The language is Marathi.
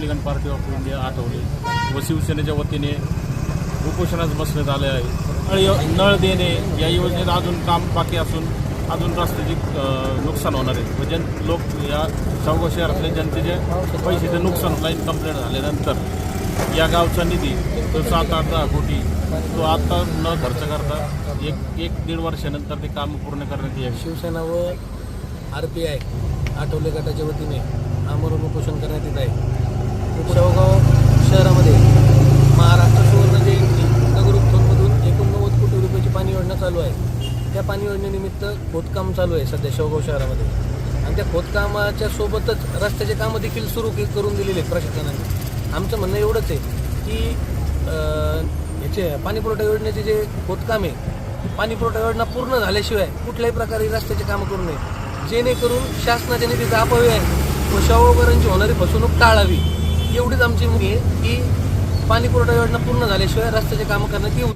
Republican Party of India Athawale. व शिवसेनेच्या वतीने उपोषणास बसण्यात आले आहे. नळ नळ देणे या योजनेत अजून काम बाकी असून अजून रस्त्याची नुकसान होणार आहे. व जन लोक या चौघा शहरातल्या जनतेचे पैशाचे नुकसान लाईन कंप्लेंट झाल्यानंतर. या गावचा निधी तो सात आठ दहा कोटी तो आता न खर्च करता एक एक दीड वर्षानंतर ते काम पूर्ण करण्यात येईल. शिवसेना व आर पी आय आठवले गटाच्या वतीने आमरण उपोषण करण्यात येत आहे. उपशावगाव शहरामध्ये महाराष्ट्र सुवर्ण जयंती नगरोत्थानमधून एकोणनव्वद कोटी रुपयाची पाणी योजना चालू आहे. त्या पाणी योजनेनिमित्त खोदकाम चालू आहे सध्या शेवगाव शहरामध्ये. आणि त्या खोदकामाच्या सोबतच रस्त्याचे कामं देखील सुरू करून दिलेले आहेत प्रशासनाने. आमचं म्हणणं एवढंच आहे की ह्याचे पाणी पुरवठा योजनेचे जे खोदकाम आहे पाणी पुरवठा योजना पूर्ण झाल्याशिवाय कुठल्याही प्रकारे रस्त्याचे कामं करू नये. जेणेकरून शासनाच्या निधीचा अपव्यय आहे व शाहूकरांची होणारी फसवणूक टाळावी. एवढीच आमची मुली आहे की पाणी पुरवठा योजना पूर्ण झाल्याशिवाय रस्त्याचे कामं करण्यात येऊ